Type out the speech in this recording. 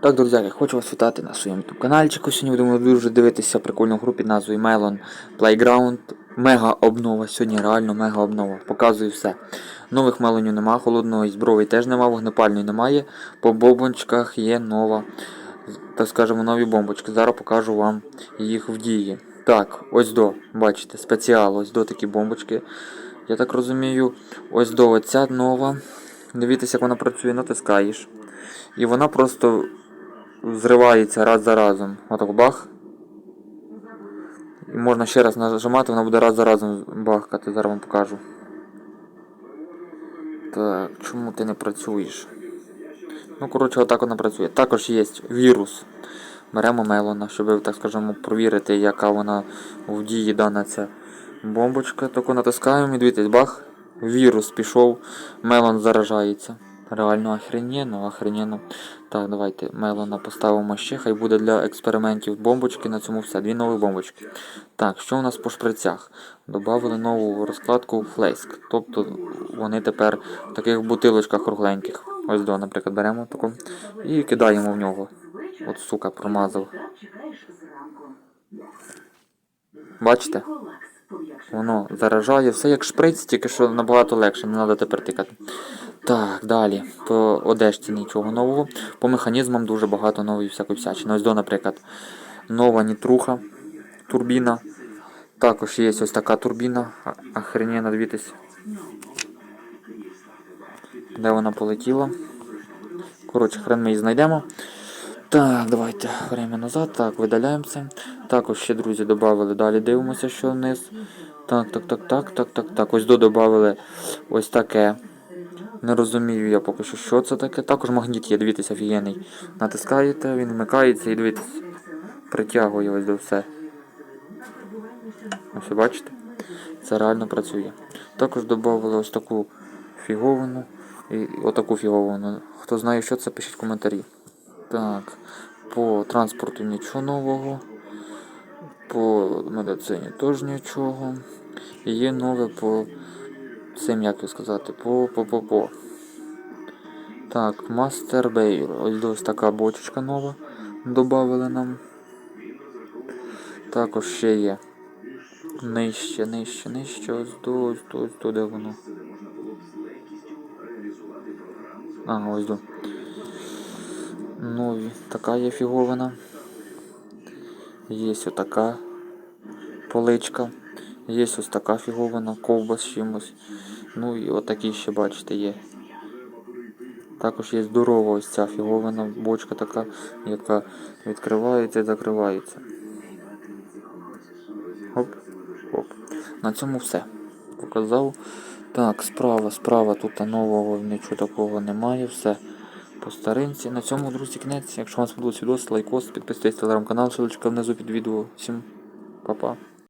Так, друзяки, хочу вас вітати на своєму youtube каналчику. Сьогодні будемо дуже дивитися прикольну гру під назвою Melon Playground. Мега обнова. Сьогодні реально мега обнова. Показую все. Нових мелонів нема, холодної зброї теж нема, вогнепальної немає. По бомбочках є нова, так скажемо, нові бомбочки. Зараз покажу вам їх в дії. Так, ось до, бачите, спеціал, ось до такі бомбочки. Я так розумію, ось до оця нова. Дивіться, як вона працює, натискаєш. І вона просто зривається раз за разом. Отак бах. І можна ще раз нажимати, вона буде раз за разом бахкати, зараз вам покажу. Так, чому ти не працюєш? Ну, коротше, отак вона працює. Також є вірус. Беремо мелона, щоб, так скажемо, провірити, яка вона в дії дана ця бомбочка. Таку натискаємо і дивіться, бах, вірус пішов, мелон заражається. Реально охрененно, охрененно. Так, давайте мелона поставимо ще, хай буде для експериментів бомбочки, на цьому все. Дві нові бомбочки. Так, що у нас по шприцях? Добавили нову розкладку флейск. Тобто вони тепер в таких бутилочках кругленьких. Ось до, наприклад, беремо таку і кидаємо в нього. От сука, промазав. Бачите? Воно заражає все як шприц, тільки що набагато легше, не треба тепер тикати. Так, далі. По одежці нічого нового. По механізмам дуже багато нової всякої всячини. Ось до, наприклад, нова нітруха, турбіна. Також є ось така турбіна. Охрененно, дивіться. Де вона полетіла? Коротше, хрен ми її знайдемо. Так, давайте время назад. Так, видаляємо це. Також ще, друзі, додали. Далі дивимося, що вниз. Так, так, так, так, так, так, так. Ось додали ось таке. Не розумію я поки що, що це таке. Також магніт є, дивіться, офігенний. Натискаєте, він вмикається і дивіться. Притягує ось до все. Ось бачите? Це реально працює. Також додали ось таку фіговину і отаку фіговину. Хто знає, що це, пишіть в коментарі. Так, по транспорту нічого нового. По медицині теж нічого. І є нове по цим, як би сказати, по по по по. Так, Master Bail. Ось така бочечка нова. Добавили нам. Також ще є. Нижче, нижче, нижче, ось до, ось до, ось до, де воно. А, ось до. Нові. Така є фіговина. Є ось така поличка. Є ось така фіговина, ковба з чимось. Ну і отакі ще, бачите, є. Також є здорова ось ця фіговина, бочка така, яка відкривається і закривається. Оп, оп. На цьому все. Показав. Так, справа, справа тут нового нічого такого немає. Все по старинці. На цьому, друзі, кінець. Якщо вам сподобався відео, лайкос, підписуйтесь на телеграм-канал, ссылочка внизу під відео. Всім па-па.